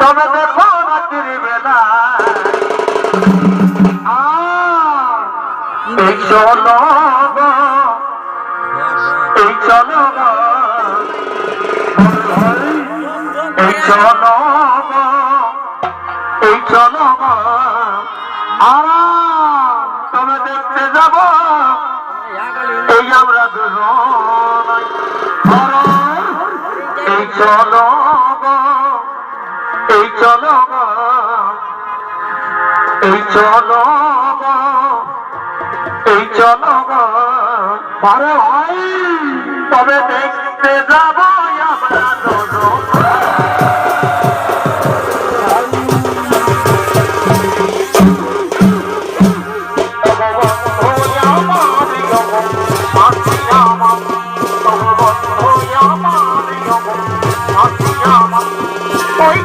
তবে দেখো রাত্রির বেলা এই চলো এই চলো এই চলো এই চলো আর চলো এই চলো এই চলো এই চলো আরে ভাই তবে দেখতে যাব। ওই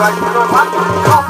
Right, you know,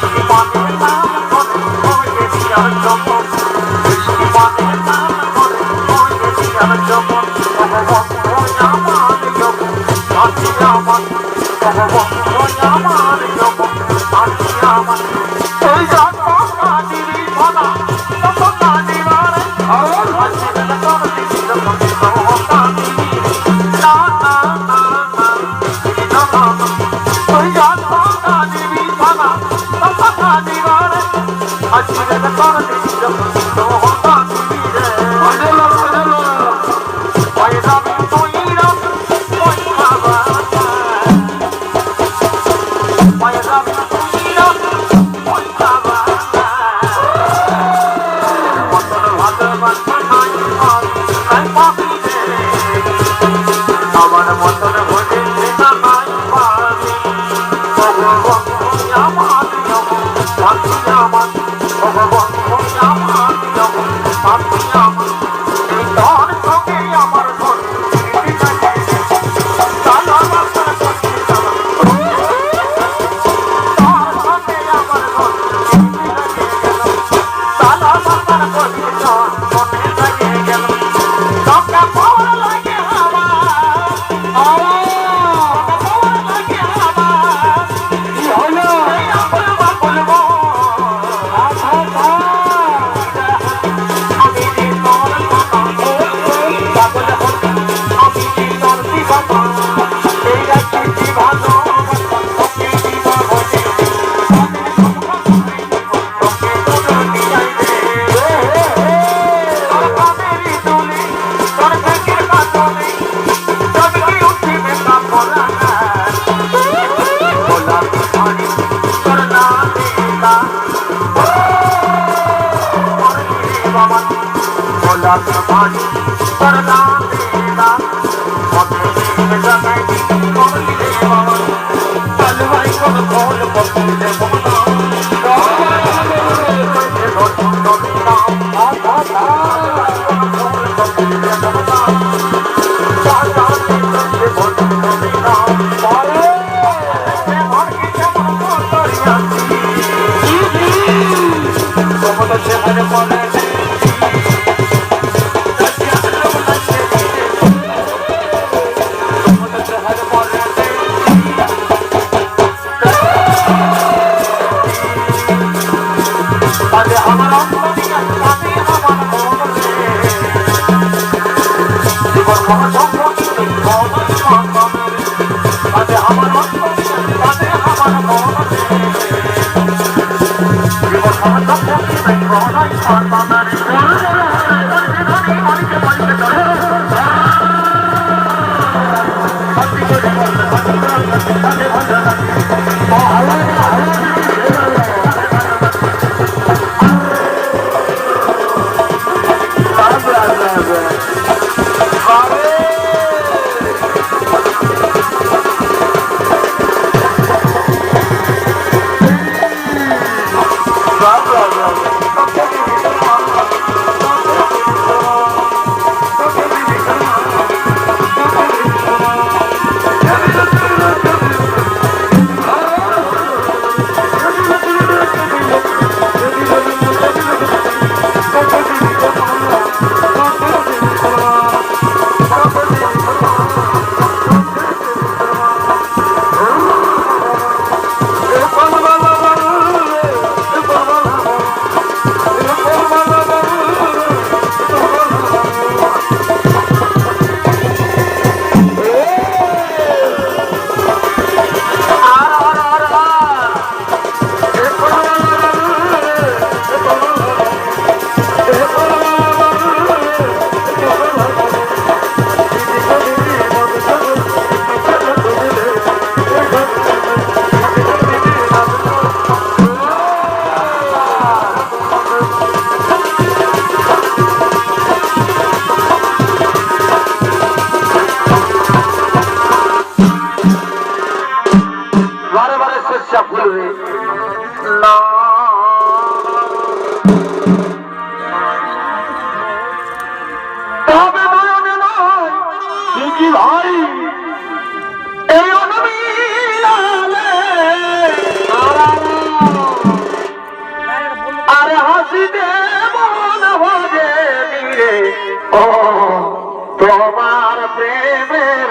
আমার যখন আমি আমার এই জাত Thank you. Oh, I love it.